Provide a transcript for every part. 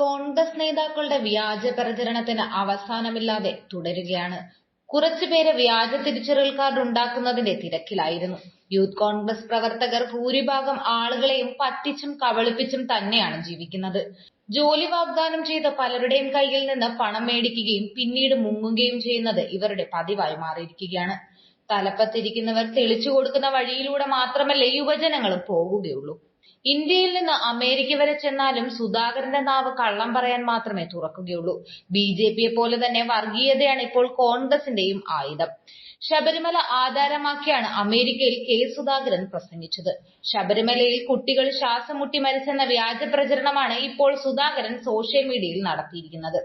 കോൺഗ്രസ് നേതാക്കളുടെ വ്യാജ പ്രചരണത്തിന് അവസാനമില്ലാതെ തുടരുകയാണ്. കുറച്ചുപേരെ വ്യാജ തിരിച്ചറിയൽ കാർഡ് ഉണ്ടാക്കുന്നതിന്റെ തിരക്കിലായിരുന്നു. യൂത്ത് കോൺഗ്രസ് പ്രവർത്തകർ ഭൂരിഭാഗം ആളുകളെയും പറ്റിച്ചും കബളിപ്പിച്ചും തന്നെയാണ് ജീവിക്കുന്നത്. ജോലി വാഗ്ദാനം ചെയ്ത പലരുടെയും കയ്യിൽ നിന്ന് പണം മേടിക്കുകയും പിന്നീട് മുങ്ങുകയും ചെയ്യുന്നത് ഇവരുടെ പതിവായി മാറിയിരിക്കുകയാണ്. തലപ്പത്തിരിക്കുന്നവർ തെളിച്ചു കൊടുക്കുന്ന വഴിയിലൂടെ മാത്രമല്ലേ യുവജനങ്ങളും പോകുകയുള്ളൂ. ഇന്ത്യയിൽ നിന്ന് അമേരിക്ക വരെ ചെന്നാലും സുധാകരന്റെ നാവ് കള്ളം പറയാൻ മാത്രമേ തുറക്കുകയുള്ളൂ. ബി ജെ പിയെ പോലെ തന്നെ വർഗീയതയാണ് ഇപ്പോൾ കോൺഗ്രസിന്റെയും ആയുധം. ശബരിമല ആധാരമാക്കിയാണ് അമേരിക്കയിൽ കെ സുധാകരൻ പ്രസംഗിച്ചത്. ശബരിമലയിൽ കുട്ടികൾ ശ്വാസം മുട്ടി മരിച്ചെന്ന വ്യാജ പ്രചരണമാണ് ഇപ്പോൾ സുധാകരൻ സോഷ്യൽ മീഡിയയിൽ നടത്തിയിരിക്കുന്നത്.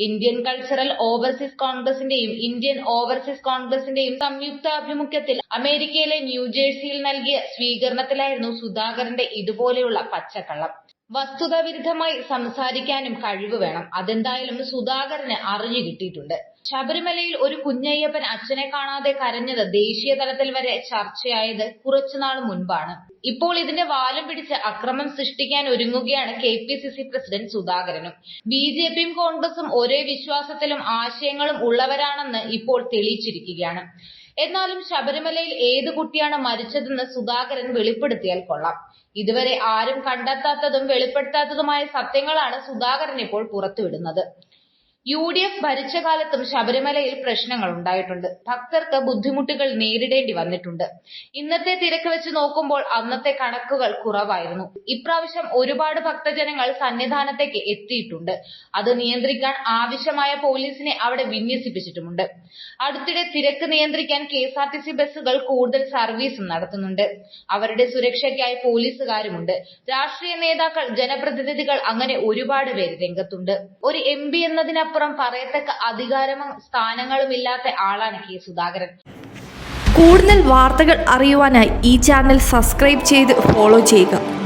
ഇന്ത്യൻ കൾച്ചറൽ ഓവർസീസ് കോൺഗ്രസിന്റെയും ഇന്ത്യൻ ഓവർസീസ് കോൺഗ്രസിന്റെയും സംയുക്താഭിമുഖ്യത്തിൽ അമേരിക്കയിലെ ന്യൂജേഴ്സിയിൽ നൽകിയ സ്വീകരണത്തിലായിരുന്നു സുധാകരന്റെ ഇതുപോലെയുള്ള പച്ചക്കള്ളം. വസ്തുതാവിരുദ്ധമായി സംസാരിക്കാനും കഴിവ് വേണം. അതെന്തായാലും സുധാകരന് അറിഞ്ഞു കിട്ടിയിട്ടുണ്ട്. ശബരിമലയിൽ ഒരു കുഞ്ഞയ്യപ്പൻ അച്ഛനെ കാണാതെ കരഞ്ഞത് ദേശീയ തലത്തിൽ വരെ ചർച്ചയായത് കുറച്ചുനാൾ മുൻപാണ്. ഇപ്പോൾ ഇതിന്റെ വാലം പിടിച്ച് അക്രമം സൃഷ്ടിക്കാൻ ഒരുങ്ങുകയാണ് K P C C president സുധാകരനും. ബി ജെ പിയും കോൺഗ്രസും ഒരേ വിശ്വാസത്തിലും ആശയങ്ങളും ഉള്ളവരാണെന്ന് ഇപ്പോൾ തെളിയിച്ചിരിക്കുകയാണ്. എന്നാലും ശബരിമലയിൽ ഏത് കുട്ടിയാണ് മരിച്ചതെന്ന് സുധാകരൻ വെളിപ്പെടുത്തിയാൽ കൊള്ളാം. ഇതുവരെ ആരും കണ്ടെത്താത്തതും വെളിപ്പെടുത്താത്തതുമായ സത്യങ്ങളാണ് സുധാകരൻ ഇപ്പോൾ പുറത്തുവിടുന്നത്. യു ഡി എഫ് ഭരിച്ച കാലത്തും ശബരിമലയിൽ പ്രശ്നങ്ങൾ ഉണ്ടായിട്ടുണ്ട്. ഭക്തർക്ക് ബുദ്ധിമുട്ടുകൾ നേരിടേണ്ടി വന്നിട്ടുണ്ട്. ഇന്നത്തെ തിരക്ക് വെച്ച് നോക്കുമ്പോൾ അന്നത്തെ കണക്കുകൾ കുറവായിരുന്നു. ഇപ്രാവശ്യം ഒരുപാട് ഭക്തജനങ്ങൾ സന്നിധാനത്തേക്ക് എത്തിയിട്ടുണ്ട്. അത് നിയന്ത്രിക്കാൻ ആവശ്യമായ പോലീസിനെ അവിടെ വിന്യസിപ്പിച്ചിട്ടുമുണ്ട്. അടുത്തിടെ തിരക്ക് നിയന്ത്രിക്കാൻ K S R T C ബസ്സുകൾ കൂടുതൽ സർവീസും നടത്തുന്നുണ്ട്. അവരുടെ സുരക്ഷയ്ക്കായി പോലീസുകാരുമുണ്ട്. രാഷ്ട്രീയ നേതാക്കൾ ജനപ്രതിനിധികൾ അങ്ങനെ ഒരുപാട് പേര് രംഗത്തുണ്ട്. ഒരു എം പി പറയത്തക്ക അധികാരമോ സ്ഥാനങ്ങളും ഇല്ലാത്ത ആളാണ് കെ സുധാകരൻ. കൂടുതൽ വാർത്തകൾ അറിയുവാനായി ഈ ചാനൽ സബ്സ്ക്രൈബ് ചെയ്ത് ഫോളോ ചെയ്യുക.